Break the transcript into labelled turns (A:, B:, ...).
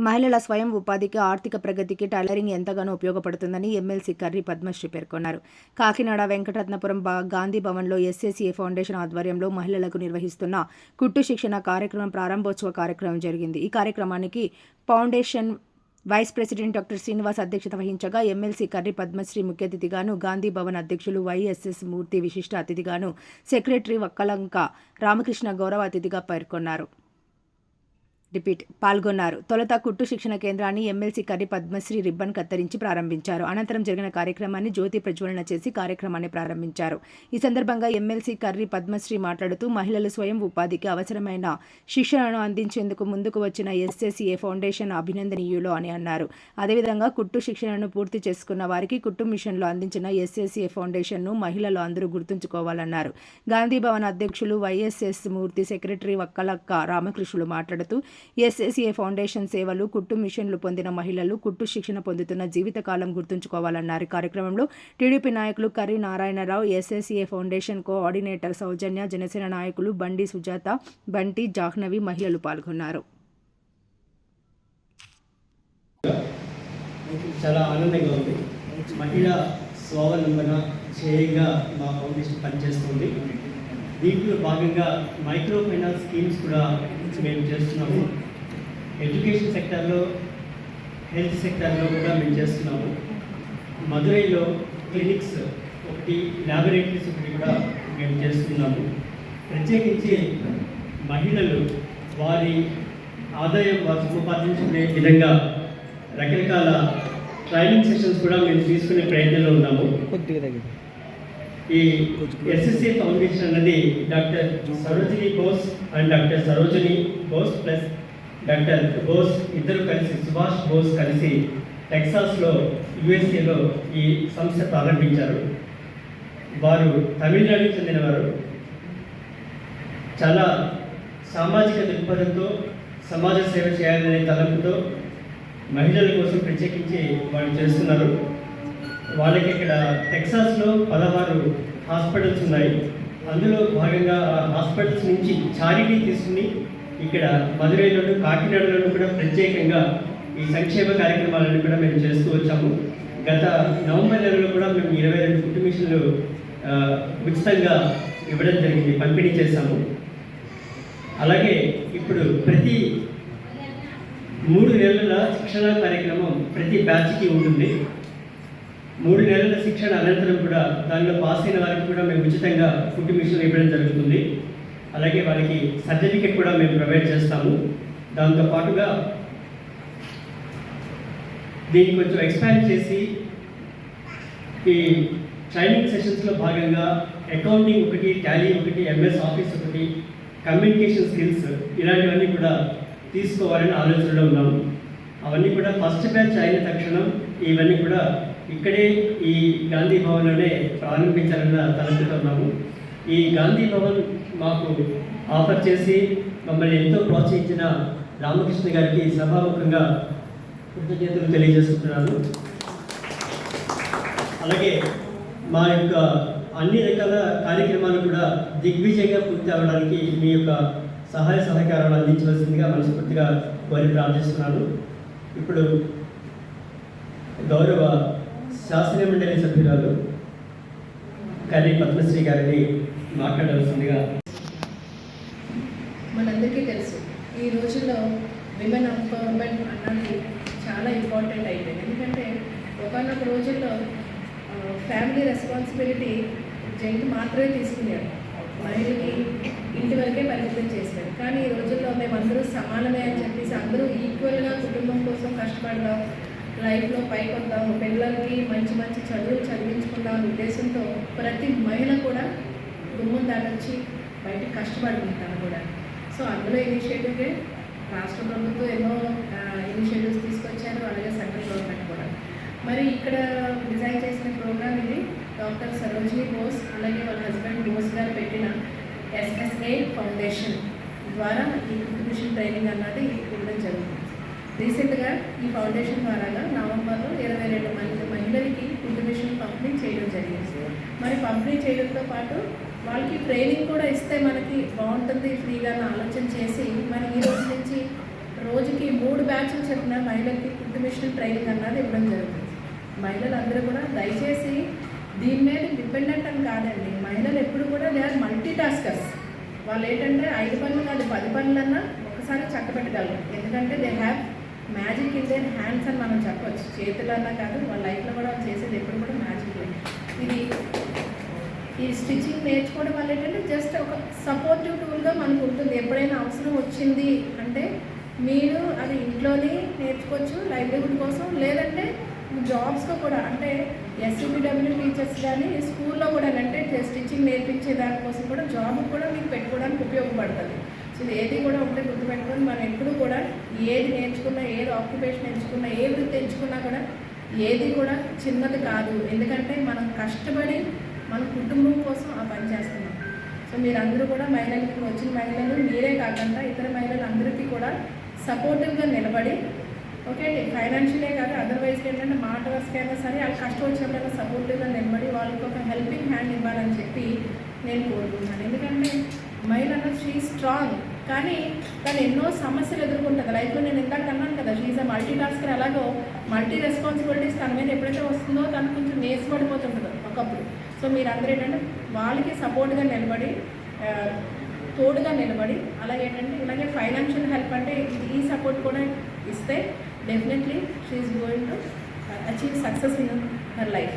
A: మహిళల స్వయం ఉపాధికి ఆర్థిక ప్రగతికి టైలరింగ్ ఎంతగానో ఉపయోగపడుతుందని ఎమ్మెల్సీ కర్రీ పద్మశ్రీ పేర్కొన్నారు. కాకినాడ వెంకటరత్నపురం బా- గాంధీ భవన్లో ఎస్ఎస్ఏ ఫౌండేషన్ ఆధ్వర్యంలో మహిళలకు నిర్వహిస్తున్న కుట్టు శిక్షణ కార్యక్రమం ప్రారంభోత్సవ కార్యక్రమం జరిగింది. ఈ కార్యక్రమానికి foundation vice president doctor Srinivas అధ్యక్షత వహించగా ఎమ్మెల్సీ కర్రి పద్మశ్రీ ముఖ్య అతిథిగాను గాంధీ భవన్ అధ్యక్షులు వైఎస్ఎస్ మూర్తి విశిష్ట అతిథిగాను సెక్రటరీ వక్కలంక రామకృష్ణ గౌరవ అతిథిగా పేర్కొన్నారు. రిపీట్ పాల్గొన్నారు. తొలుత కుట్టు శిక్షణ కేంద్రాన్ని ఎమ్మెల్సీ కర్రి పద్మశ్రీ రిబ్బన్ కత్తిరించి ప్రారంభించారు. అనంతరం జరిగిన కార్యక్రమాన్ని జ్యోతి ప్రజ్వలన చేసి కార్యక్రమాన్ని ప్రారంభించారు. ఈ సందర్భంగా ఎమ్మెల్సీ కర్రి పద్మశ్రీ మాట్లాడుతూ మహిళలు స్వయం ఉపాధికి అవసరమైన శిక్షణను అందించేందుకు ముందుకు వచ్చిన ఎస్ఎస్ఏ ఫౌండేషన్ అభినందనీయులు అని అన్నారు. అదేవిధంగా కుట్టు శిక్షణను పూర్తి చేసుకున్న వారికి కుట్టు మిషన్లు అందించిన ఎస్ఎస్ఏ ఫౌండేషన్ను మహిళలు అందరూ గుర్తుంచుకోవాలన్నారు. గాంధీ భవన్ అధ్యక్షులు వైఎస్ఎస్ మూర్తి సెక్రటరీ వక్కలక్క రామకృష్ణులు మాట్లాడుతూ ఎస్ఎస్ఏ ఫౌండేషన్ సేవలు కుట్టు మిషన్లు పొందిన మహిళలు కుట్టు శిక్షణ పొందుతున్న జీవితకాలం గుర్తుంచుకోవాలన్నారు. కార్యక్రమంలో టీడీపీ నాయకులు Karri Narayanarao SSA foundation coordinator Soujanya Janasena నాయకులు బండి సుజాత బంటి జాహ్నవి మహిళలు పాల్గొన్నారు.
B: చాలా ఆనందంగా ఉంది. మహిళా స్వావలంబన ధ్యేయంగా మా ఫౌండేషన్ పనిచేస్తుంది. దీంట్లో భాగంగా మైక్రో ఫైనాన్స్ స్కీమ్స్ కూడా మేము చేస్తున్నాము. ఎడ్యుకేషన్ సెక్టార్లో హెల్త్ సెక్టార్లో కూడా మేము చేస్తున్నాము. మదురైలో క్లినిక్స్ ఒకటి ల్యాబొరేటరీస్ ఒకటి కూడా మేము చేస్తున్నాము. ప్రత్యేకించి మహిళలు వారి ఆదాయం వారు సంపాదించుకునే విధంగా రకరకాల ట్రైనింగ్ సెషన్స్ కూడా మేము తీసుకునే ప్రయత్నంలో ఉన్నాము.
C: కొద్దిగా తగ్గింది
B: ఈ ఎస్ఎస్సి ఫౌండేషన్ అన్నది doctor Sarojini Bose and doctor Sarojini Bose plus doctor Bose ఇద్దరు కలిసి సుభాష్ బోస్ కలిసి టెక్సాస్లో యుఎస్ఏలో ఈ సంస్థ ప్రారంభించారు. వారు తమిళనాడుకు చెందినవారు. చాలా సామాజిక దృక్పథంతో సమాజ సేవ చేయాలనే తలంపుతో మహిళల కోసం ప్రత్యేకించి వాళ్ళు చేస్తున్నారు. వాళ్ళకి ఇక్కడ టెక్సాస్లో పదహారు హాస్పిటల్స్ ఉన్నాయి. అందులో భాగంగా ఆ హాస్పిటల్స్ నుంచి చారిటీ తీసుకుని ఇక్కడ మధురైలోను కాకినాడలోను కూడా ప్రత్యేకంగా ఈ సంక్షేమ కార్యక్రమాలను కూడా మేము చేస్తూ వచ్చాము. గత నవంబర్ నెలలో కూడా మేము ఇరవై రెండు ఫుడ్ మిషన్లు ఉచితంగా ఇవ్వడం జరిగింది పంపిణీ చేశాము. అలాగే ఇప్పుడు ప్రతి మూడు నెలల శిక్షణ కార్యక్రమం ప్రతి బ్యాచ్కి ఉంటుంది. మూడు నెలల శిక్షణ అనంతరం కూడా దానిలో పాస్ అయిన వారికి కూడా మేము ఉచితంగా ఫుడ్ మిషన్ ఇవ్వడం జరుగుతుంది. అలాగే వాళ్ళకి సర్టిఫికెట్ కూడా మేము ప్రొవైడ్ చేస్తాము. దాంతో పాటుగా దీన్ని కొంచెం ఎక్స్పాండ్ చేసి ఈ ట్రైనింగ్ సెషన్స్లో భాగంగా అకౌంటింగ్ ఒకటి టాలీ ఒకటి ఎంఎస్ ఆఫీస్ ఒకటి కమ్యూనికేషన్ స్కిల్స్ ఇలాంటివన్నీ కూడా తీసుకోవాలని ఆలోచనలో ఉన్నాము. అవన్నీ కూడా ఫస్ట్ బ్యాచ్ అయిన తక్షణం ఇవన్నీ కూడా ఇక్కడే ఈ గాంధీ భవన్లోనే ప్రారంభించాలన్న తలంపుతో ఉన్నాము. ఈ గాంధీ భవన్ మాకు ఆఫర్ చేసి మమ్మల్ని ఎంతో ప్రోత్సహించిన రామకృష్ణ గారికి సభాముఖంగా కృతజ్ఞతలు తెలియజేస్తున్నాను అలాగే మా యొక్క అన్ని రకాల కార్యక్రమాలు కూడా దిగ్విజయంగా పూర్తి అవ్వడానికి మీ యొక్క సహాయ సహకారాలు అందించవలసిందిగా మనస్ఫూర్తిగా కోరి ప్రార్థిస్తున్నాను. ఇప్పుడు గౌరవ శాస్త్రీయ మండలి సభ్యురాలు కలి పద్మశ్రీ గారిని మాట్లాడవలసిందిగా
D: మనందరికీ తెలుసు ఈ రోజుల్లో విమెన్ ఎంపవర్మెంట్ అన్నది చాలా ఇంపార్టెంట్ అయిపోయింది. ఎందుకంటే ఒకనొక రోజుల్లో ఫ్యామిలీ రెస్పాన్సిబిలిటీ జెంట్ మాత్రమే తీసుకునేది మహిళకి ఇంటి వరకే పరిమితం చేశారు కానీ ఈ రోజుల్లో మేమందరూ సమానమే అని చెప్పేసి అందరూ ఈక్వల్గా కుటుంబం కోసం కష్టపడదాం లైఫ్లో పైకి పిల్లలకి మంచి మంచి చదువులు చదివించుకుందాం అనే ఉద్దేశంతో ప్రతి మహిళ కూడా గుమ్మం దాటొచ్చి బయటకు కష్టపడుకుంటాను కూడా. సో అందులో ఇనిషియేటివ్గా రాష్ట్ర ప్రభుత్వం ఎన్నో ఇనిషియేటివ్స్ తీసుకొచ్చారు. అలాగే సెంట్రల్ గవర్నమెంట్ కూడా. మరి ఇక్కడ డిజైన్ చేసిన ప్రోగ్రామ్ ఇది. డాక్టర్ సరోజిని బోస్ అలాగే వాళ్ళ హస్బెండ్ బోస్ గారు పెట్టిన ఎస్ఎస్ఏ ఫౌండేషన్ ద్వారా ఈ కుటుంబిషన్ ట్రైనింగ్ అన్నది ఇవ్వడం జరుగుతుంది. రీసెంట్గా ఈ ఫౌండేషన్ ద్వారా నవంబర్లో ఇరవై రెండు మంది మహిళలకి కుటుంబిషన్ పంపిణీ చేయడం జరిగింది. మరి పంపిణీ చేయడంతో పాటు వాళ్ళకి ట్రైనింగ్ కూడా ఇస్తే మనకి బాగుంటుంది ఫ్రీగా ఆలోచన చేసి మరి ఈ రోజు నుంచి రోజుకి మూడు బ్యాచ్లు చెప్పిన మహిళలకి కుట్టు మిషన్ ట్రైనింగ్ అన్నది ఇవ్వడం జరుగుతుంది. మహిళలందరూ కూడా దయచేసి దీని మీద డిపెండెంట్ అని కాదండి మహిళలు ఎప్పుడు కూడా దే ఆర్ మల్టీ టాస్కర్స్ వాళ్ళు ఏంటంటే ఐదు పనులు కాదు పది పనులన్నా ఒకసారి చక్కబెట్టగలరు. ఎందుకంటే they have magic in their hands అని మనం చెప్పొచ్చు. చేతులన్నా కాదు వాళ్ళ లైఫ్లో కూడా వాళ్ళు చేసేది ఎప్పుడు కూడా మ్యాజిక్ ఇది ఈ స్టిచ్చింగ్ నేర్చుకోవడం వల్ల ఏంటంటే జస్ట్ ఒక సపోర్టివ్ టూల్గా మనకు ఉంటుంది. ఎప్పుడైనా అవసరం వచ్చింది అంటే మీరు అది ఇంట్లోనే నేర్చుకోవచ్చు లైవ్లీహుడ్ కోసం. లేదంటే జాబ్స్లో కూడా అంటే ఎస్సీబీడబ్ల్యూ టీచర్స్ కానీ స్కూల్లో కూడా అంటే స్టిచ్చింగ్ నేర్పించే దానికోసం కూడా జాబ్ కూడా మీకు పెట్టుకోవడానికి ఉపయోగపడుతుంది. సో ఏది కూడా ఒకటే గుర్తుపెట్టుకొని మనం ఎప్పుడు కూడా ఏది నేర్చుకున్నా ఏది ఆక్యుపేషన్ ఎంచుకున్నా ఏ వృత్తి ఎంచుకున్నా కూడా ఏది కూడా చిన్నది కాదు. ఎందుకంటే మనం కష్టపడి మన కుటుంబం కోసం ఆ పని చేస్తున్నాం. సో మీరందరూ కూడా మహిళలకు వచ్చిన మహిళలు మీరే కాకుండా ఇతర మహిళలు అందరికీ కూడా సపోర్టివ్గా నిలబడి ఓకే ఫైనాన్షియలే కాదు అదర్వైజ్ ఏంటంటే మాట వరసకైనా సరే వాళ్ళు కష్టం వచ్చినప్పుడైనా సపోర్టివ్గా నిలబడి వాళ్ళకి ఒక హెల్పింగ్ హ్యాండ్ ఇవ్వాలని చెప్పి నేను కోరుకుంటున్నాను. ఎందుకంటే మహిళ అన్నది షీ స్ట్రాంగ్ కానీ తను ఎన్నో సమస్యలు ఎదుర్కొంటుంది. లైఫ్లో నేను ఇందాక అన్నాను కదా షీఈ్ అ మల్టీ టాస్కర్ అలాగో మల్టీ రెస్పాన్సిబిలిటీస్ తన మీద ఎప్పుడైతే వస్తుందో తను కొంచెం నేర్చుబడిపోతుంటుందో ఒకప్పుడు. సో మీరందరూ ఏంటంటే వాళ్ళకి సపోర్ట్గా నిలబడి తోడుగా నిలబడి అలాగే ఏంటంటే ఇలాగే ఫైనాన్షియల్ హెల్ప్ అంటే ఈ సపోర్ట్ కూడా ఇస్తే definitely she is going to achieve success in her life